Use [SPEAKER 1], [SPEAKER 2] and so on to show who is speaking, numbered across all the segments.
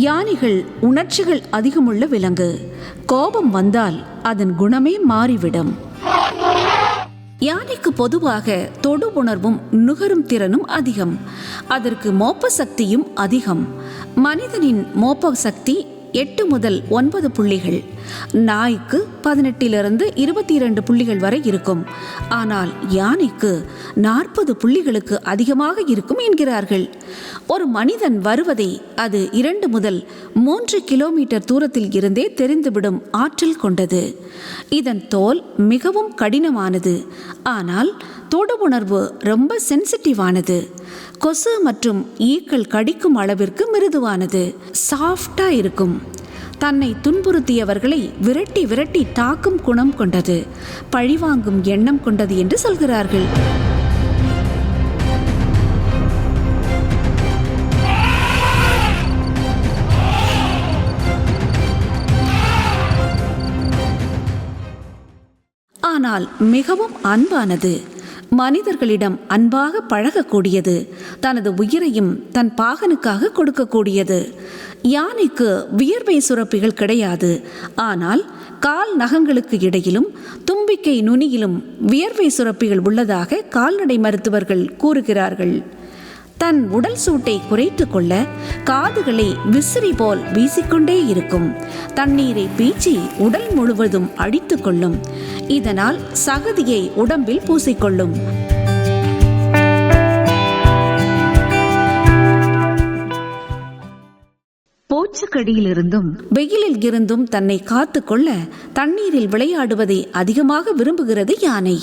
[SPEAKER 1] யானைகள் உணர்ச்சிகள் அதிகமுள்ள விலங்கு. கோபம் வந்தால் அதன் குணமே மாறிவிடும். யானைக்கு பொதுவாக தொடு உணர்வும் நுகரும் திறனும் அதிகம். அதற்கு மோப்ப சக்தியும் அதிகம். மனிதனின் மோப்ப சக்தி எட்டு முதல் ஒன்பது புள்ளிகள். நாய்க்கு பதினெட்டிலிருந்து இருபத்தி இரண்டு புள்ளிகள் வரை இருக்கும். ஆனால் யானைக்கு நாற்பது புள்ளிகளுக்கு அதிகமாக இருக்கும் என்கிறார்கள். ஒரு மனிதன் வருவதை அது இரண்டு முதல் மூன்று கிலோமீட்டர் தூரத்தில் இருந்தே தெரிந்துவிடும் ஆற்றல் கொண்டது. இதன் தோல் மிகவும் கடினமானது. ஆனால் தொடு உணர்வு ரொம்ப சென்சிட்டிவானது. கொசு மற்றும் ஈக்கள் கடிக்கும் அளவிற்கு மிருதுவானது. சாஃப்டாக இருக்கும். தன்னை துன்புறுத்தியவர்களை விரட்டி விரட்டி தாக்கும் குணம் கொண்டது. பழிவாங்கும் எண்ணம் கொண்டது என்று சொல்கிறார்கள். ஆனால் மிகவும் அன்பானது. மனிதர்களிடம் அன்பாக பழகக்கூடியது. தனது உயிரையும் தன் பாகனுக்காக கொடுக்கக்கூடியது. யானைக்கு வியர்வை சுரப்பிகள் கிடையாது. ஆனால் கால் நகங்களுக்கு இடையிலும் தும்பிக்கை நுனியிலும் வியர்வை சுரப்பிகள் உள்ளதாக கால்நடை மருத்துவர்கள் கூறுகிறார்கள். தன் உடல் சூட்டை குறைத்து கொள்ள காதுகளை விசிறி போல் வீசிக்கொண்டே இருக்கும். தண்ணீரை பீச்சி உடல் முழுவதும் அடித்து கொள்ளும். இதனால் சகதியை உடம்பில் பூசிக்கொள்ளும்.
[SPEAKER 2] பூச்சிக்கடியிலிருந்தும்
[SPEAKER 1] வெயிலில் இருந்தும் தன்னை காத்துக்கொள்ள தண்ணீரில் விளையாடுவதை அதிகமாக விரும்புகிறது யானை.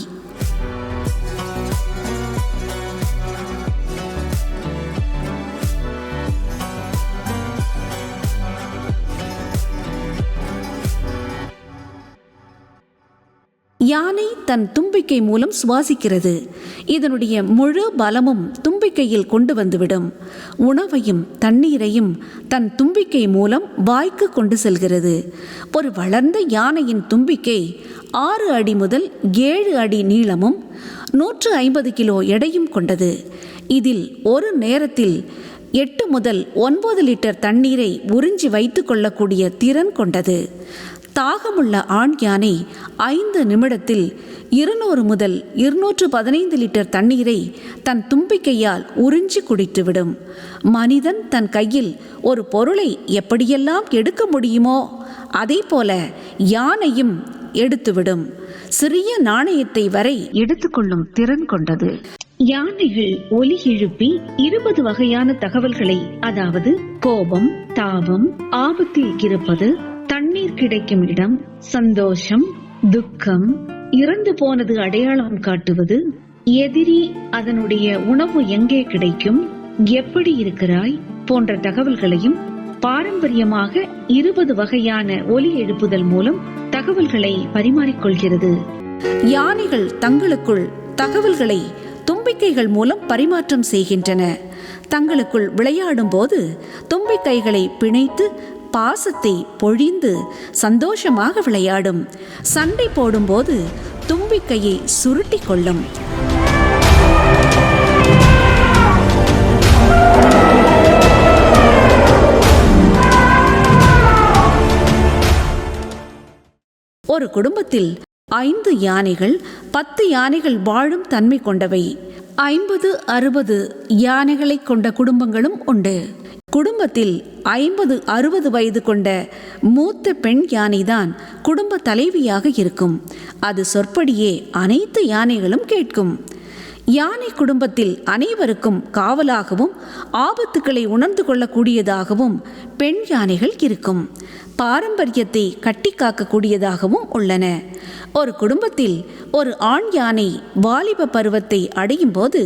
[SPEAKER 1] யானை தன் தும்பிக்கை மூலம் சுவாசிக்கிறது. இதனுடைய முழு பலமும் தும்பிக்கையில் கொண்டு வந்துவிடும். உணவையும் தண்ணீரையும் தன் தும்பிக்கை மூலம் வாய்க்கு கொண்டு செல்கிறது. ஒரு வளர்ந்த யானையின் தும்பிக்கை ஆறு அடி முதல் ஏழு அடி நீளமும் நூற்று ஐம்பது கிலோ எடையும் கொண்டது. இதில் ஒரு நேரத்தில் எட்டு முதல் ஒன்பது லிட்டர் தண்ணீரை உறிஞ்சி வைத்துக் கொள்ளக்கூடிய திறன் கொண்டது. தாகமுள்ள ஆண் யானை ஐந்து நிமிடத்தில் இருநூறு முதல் இருநூற்று பதினைந்து லிட்டர் தண்ணீரை தன் தும்பிக்கையால் உறிஞ்சி குடித்துவிடும். மனிதன் தன் கையில் ஒரு பொருளை எப்படியெல்லாம் எடுக்க முடியுமோ அதே போல யானையும் எடுத்துவிடும். சிறிய நாணயத்தை வரை
[SPEAKER 2] எடுத்துக்கொள்ளும் திறன் கொண்டது. யானைகள் ஒலி எழுப்பி இருபது வகையான தகவல்களை அதாவது கோபம் தாபம் ஆபத்தில் இருப்பது தண்ணீர் கிடைக்கும் இடம் சந்தோஷம் துக்கம் இறந்து போனது அடையாளம் காட்டுவது எதிரி அதனுடைய உணவு எங்கே கிடைக்கும் எப்படி இருக்கிறாய் போன்ற தகவல்களையும் பாரம்பரியமாக இருபது வகையான ஒலி எழுப்புதல் மூலம் தகவல்களை பரிமாறிக்கொள்கிறது.
[SPEAKER 1] யானைகள் தங்களுக்குள் தகவல்களை தும்பிக்கைகள் மூலம் பரிமாற்றம் செய்கின்றன. தங்களுக்குள் விளையாடும் போது தும்பிக்கைகளை பிணைத்து பாசத்தை பொழிந்து சந்தோஷமாக விளையாடும். சண்டை போடும்போது தும்பிக்கையை சுருட்டி கொள்ளும். ஒரு குடும்பத்தில் ஐந்து யானைகள் பத்து யானைகள் வாழும் தன்மை கொண்டவை. ஐம்பது அறுபது யானைகளை கொண்ட குடும்பங்களும் உண்டு. குடும்பத்தில் ஐம்பது அறுபது வயது கொண்ட மூத்த பெண் யானைதான் குடும்ப தலைவியாக இருக்கும். அது சொற்படியே அனைத்து யானைகளும் கேட்கும். யானை குடும்பத்தில் அனைவருக்கும் காவலாகவும் ஆபத்துக்களை உணர்ந்து கொள்ளக்கூடியதாகவும் பெண் யானைகள் இருக்கும். பாரம்பரியத்தை கட்டி காக்கக்கூடியதாகவும் உள்ளன. ஒரு குடும்பத்தில் ஒரு ஆண் யானை வாலிப பருவத்தை அடையும் போது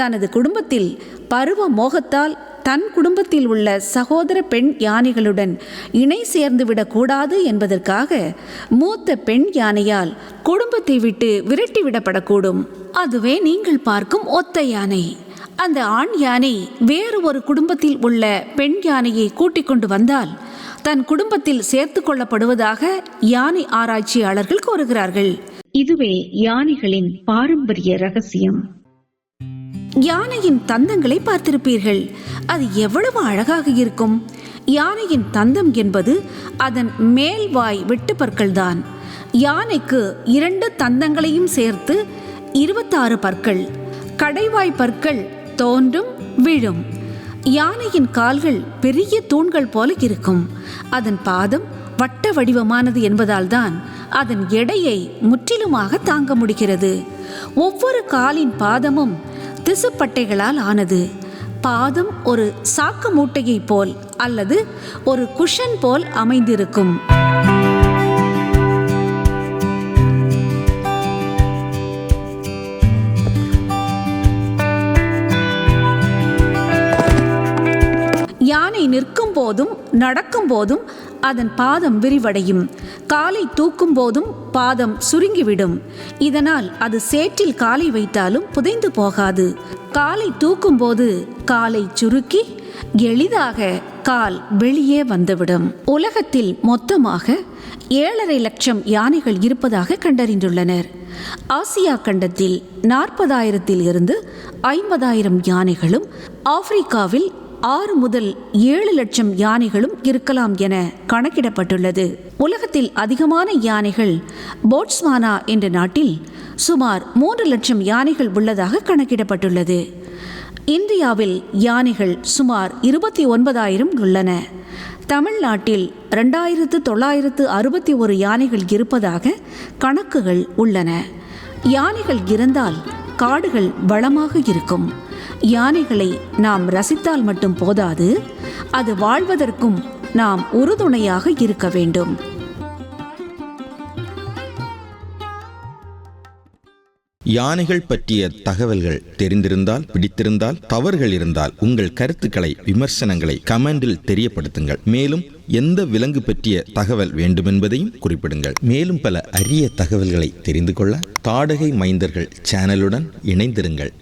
[SPEAKER 1] தனது குடும்பத்தில் பருவ மோகத்தால் தன் குடும்பத்தில் உள்ள சகோதர பெண் யானைகளுடன் இணை சேர்ந்து விடக்கூடாது என்பதற்காக மூத்த பெண் யானையால் குடும்பத்தை விட்டு விரட்டிவிடப்படக்கூடும் அதுவே நீங்கள் பார்க்கும் ஒத்த யானை. அந்த ஆண் யானை வேறு ஒரு குடும்பத்தில் உள்ள பெண் யானையை கூட்டிக் கொண்டு வந்தால் தன் குடும்பத்தில் சேர்த்து கொள்ளப்படுவதாக யானை ஆராய்ச்சியாளர்கள் கூறுகிறார்கள்.
[SPEAKER 2] இதுவே யானைகளின் பாரம்பரிய ரகசியம்.
[SPEAKER 1] யானையின் தந்தங்களை பார்த்திருப்பீர்கள். அது எவ்வளவு அழகாக இருக்கும். யானையின் தந்தம் என்பது அதன் மேல்வாய் வெட்டு பற்கள்தான். யானைக்கு இரண்டு தந்தங்களையும் சேர்த்து இருபத்தாறு பற்கள். கடைவாய் பற்கள் தோன்றும் விழும். யானையின் கால்கள் பெரிய தூண்கள் போல இருக்கும். அதன் பாதம் வட்ட வடிவமானது என்பதால் தான் அதன் எடையை முற்றிலுமாக தாங்க முடிகிறது. ஒவ்வொரு காலின் பாதமும் திசுப்பட்டைகளால் ஆனது. பாதம் ஒரு சாக்கு மூட்டையைப் போல் அல்லது ஒரு குஷன் போல் அமைந்திருக்கும். நிற்கும் போதும் நடக்கும் போதும் அதன் பாதம் விரிவடையும். காலை தூக்கும் போதும் பாதம் சுருங்கிவிடும். இதனால் அது சேற்றில் காலை வைத்தாலும் புதைந்து போகாது. காலை தூக்கும் போது காலை சுருக்கி எளிதாக கால் வெளியே வந்துவிடும். உலகத்தில் மொத்தமாக ஏழரை லட்சம் யானைகள் இருப்பதாக கண்டறிந்துள்ளனர். ஆசியா கண்டத்தில் நாற்பதாயிரத்தில் இருந்து ஐம்பதாயிரம் யானைகளும் ஆப்பிரிக்காவில் ஆறு முதல் ஏழு லட்சம் யானைகளும் இருக்கலாம் என கணக்கிடப்பட்டுள்ளது. உலகத்தில் அதிகமான யானைகள் போட்ஸ்வானா என்ற நாட்டில் சுமார் மூன்று லட்சம் யானைகள் உள்ளதாக கணக்கிடப்பட்டுள்ளது. இந்தியாவில் யானைகள் சுமார் இருபத்தி ஒன்பதாயிரம் உள்ளன. தமிழ்நாட்டில் ரெண்டாயிரத்து தொள்ளாயிரத்து அறுபத்தி ஒரு யானைகள் இருப்பதாக கணக்குகள் உள்ளன. யானைகள் இருந்தால் காடுகள் வளமாக இருக்கும். யானைகளை நாம் ரசித்தால் மட்டும் போதாது அது வாழ்வதற்கும் நாம் உறுதுணையாக இருக்க வேண்டும்.
[SPEAKER 3] யானைகள் பற்றிய தகவல்கள் தெரிந்திருந்தால் பிடித்திருந்தால் தவறுகள் இருந்தால் உங்கள் கருத்துக்களை விமர்சனங்களை கமெண்டில் தெரியப்படுத்துங்கள். மேலும் எந்த விலங்கு பற்றிய தகவல் வேண்டுமென்பதையும் குறிப்பிடுங்கள். மேலும் பல அரிய தகவல்களை தெரிந்து கொள்ள தாடகை மைந்தர்கள் சேனலுடன் இணைந்திருங்கள்.